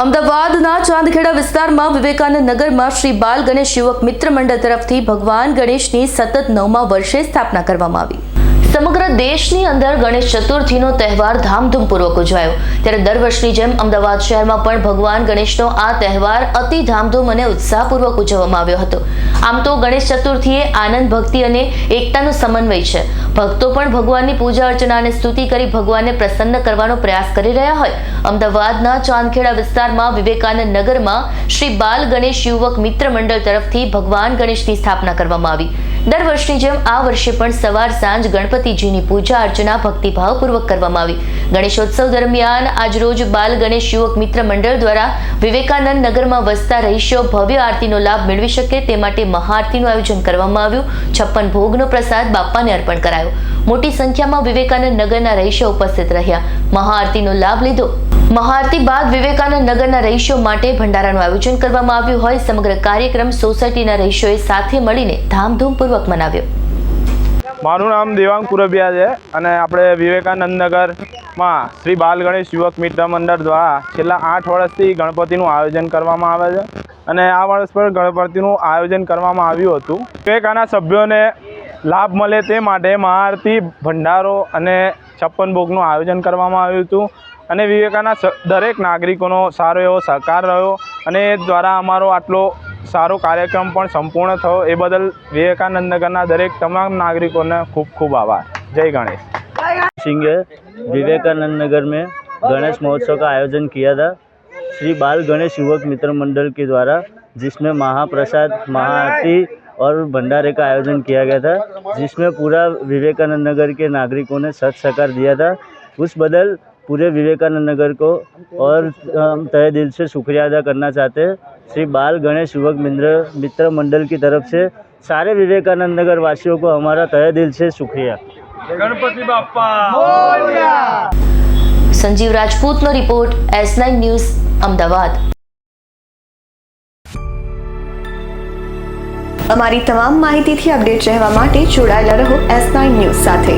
અમદાવાદના ચાંદખેડા વિસ્તારમાં વિવેકાનંદ નગરમાં શ્રી બાલ ગણેશ યુવક મિત્ર મંડળ તરફથી ભગવાન ગણેશની સતત નવમા વર્ષે સ્થાપના કરવામાં આવી. સમગ્ર દેશની અંદર ગણેશ ચતુર્થીનો તહેવાર ધામધૂમપૂર્વક ઉજવાયો. ત્યારે દર વર્ષની જેમ અમદાવાદ શહેરમાં પણ ભગવાન ગણેશનો આ તહેવાર અતિ ધામધૂમ અને ઉત્સાહપૂર્વક ઉજવવામાં આવ્યો હતો. આમ તો ગણેશ ચતુર્થી એ આનંદ, ભક્તિ અને એકતાનો સમન્વય છે. ભક્તો પણ ભગવાનની પૂજા અર્ચના અને સ્તુતિ કરી ભગવાનને પ્રસન્ન કરવાનો પ્રયાસ કરી રહ્યા હોય. અમદાવાદના ચાંદખેડા વિસ્તારમાં વિવેકાનંદ નગરમાં શ્રી બાલ ગણેશ યુવક મિત્ર મંડળ તરફથી ભગવાન ગણેશની સ્થાપના કરવામાં આવી. દર વર્ષની જેમ આ વર્ષે પણ સવાર સાંજ ગણપતિજીની પૂજા અર્ચના ભક્તિભાવપૂર્વક કરવામાં આવી. ગણેશોત્સવ દરમિયાન આજરોજ બાલ ગણેશ યુવક મિત્ર મંડળ દ્વારા વિવેકાનંદ નગરમાં વસતા રહીશો ભવ્ય આરતીનો લાભ મેળવી શકે તે માટે મહાઆરતીનું આયોજન કરવામાં આવ્યું. છપ્પન ભોગનો પ્રસાદ બાપાને અર્પણ કરાયો. મોટી સંખ્યામાં વિવેકાનંદ નગરના રહીશો ઉપસ્થિત રહ્યા. મહાઆરતીનો લાભ લીધો. મહાઆરતી બાદ વિવેકાનંદ નગરના રહીશો માટે ભંડારાનું આયોજન કરવામાં આવ્યું હોય, સમગ્ર કાર્યક્રમ સોસાયટીના રહીશોએ સાથે મળીને ધામધૂમપૂર્વક મનાવ્યો. મારું નામ દેવાંગ પુરબિયા છે અને આપણે વિવેકાનંદ નગરમાં શ્રી બાલ ગણેશ યુવક મિત્ર મંડળ દ્વારા છેલ્લા આઠ વર્ષથી ગણપતિનું આયોજન કરવામાં આવે છે અને આ વર્ષ પર ગણપતિનું આયોજન કરવામાં આવ્યું હતું. વિવેકાના સભ્યોને લાભ મળે તે માટે મહાઆરતી ભંડારો અને છપ્પન ભોગનું આયોજન કરવામાં આવ્યું હતું. અને વિવેકાના સ- દરેક નાગરિકોનો સારો એવો સહકાર રહ્યો અને એ દ્વારા અમારો આટલો સારો કાર્યક્રમ પણ સંપૂર્ણ થયો એ બદલ विवेकानंद नगरना दरेक तमाम नागरिकों खूब खूब आभार जय गणेश सिंह है विवेकानंद नगर में गणेश महोत्सव का आयोजन किया था श्री बाल गणेश युवक मित्र मंडल के द्वारा जिसमें महाप्रसाद महाआरती और भंडारे का आयोजन किया गया था जिसमें पूरा विवेकानंद नगर के नागरिकों ने सत सहकार दिया था उस बदल पूरे विवेकानंद नगर को और हम तहे दिल से शुक्रिया अदा करना चाहते हैं श्री बाल गणेश युवक मित्र मित्र मंडल की तरफ से सारे विवेकानंद नगर वासियों को हमारा तहे दिल से शुक्रिया Sanjeev રાજપૂતનો report S nine news Ahmedabad અમારી તમામ માહિતીથી અપડેટ રહેવા માટે જોડાયેલા રહો એસ નાઇન ન્યૂઝ સાથે